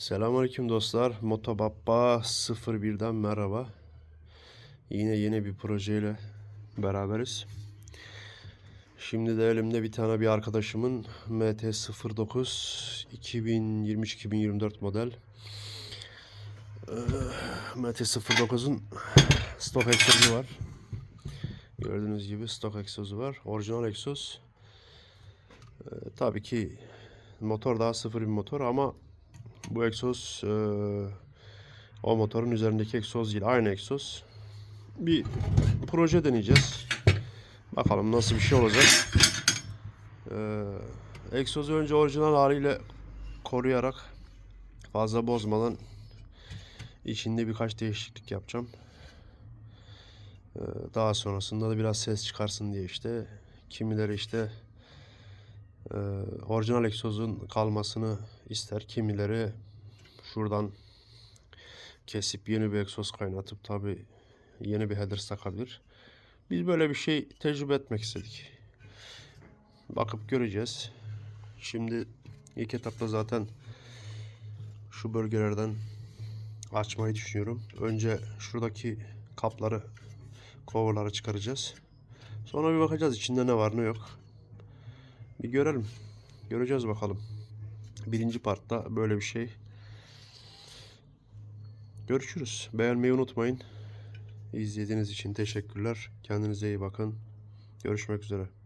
Selamünaleyküm dostlar. Motobappa 01'den merhaba. Yine yeni bir projeyle beraberiz. Şimdi de elimde bir tane bir arkadaşımın MT-09 2023-2024 model Ee, MT-09'un stok egzozu var. Gördüğünüz gibi stok egzozu var. Orijinal egzoz. Ee, tabii ki motor daha sıfır bir motor ama bu egzoz eee, o motorun üzerindeki egzoz değil. Aynı egzoz. Bir proje deneyeceğiz. Bakalım nasıl bir şey olacak. Eee egzozu önce orijinal haliyle koruyarak fazla bozmadan içinde birkaç değişiklik yapacağım. Eee, daha sonrasında da biraz ses çıkarsın diye işte kimileri işte ee, orijinal egzozun kalmasını ister. Kimileri şuradan kesip yeni bir egzoz kaynatıp tabi yeni bir header takabilir. Biz böyle bir şey tecrübe etmek istedik. Bakıp göreceğiz. Şimdi ilk etapta zaten şu bölgelerden açmayı düşünüyorum. Önce şuradaki kapları, coverları çıkaracağız. Sonra bir bakacağız içinde ne var ne yok. Bir görelim. Göreceğiz bakalım. Birinci partta böyle bir şey. Görüşürüz. Beğenmeyi unutmayın. İzlediğiniz için teşekkürler. Kendinize iyi bakın. Görüşmek üzere.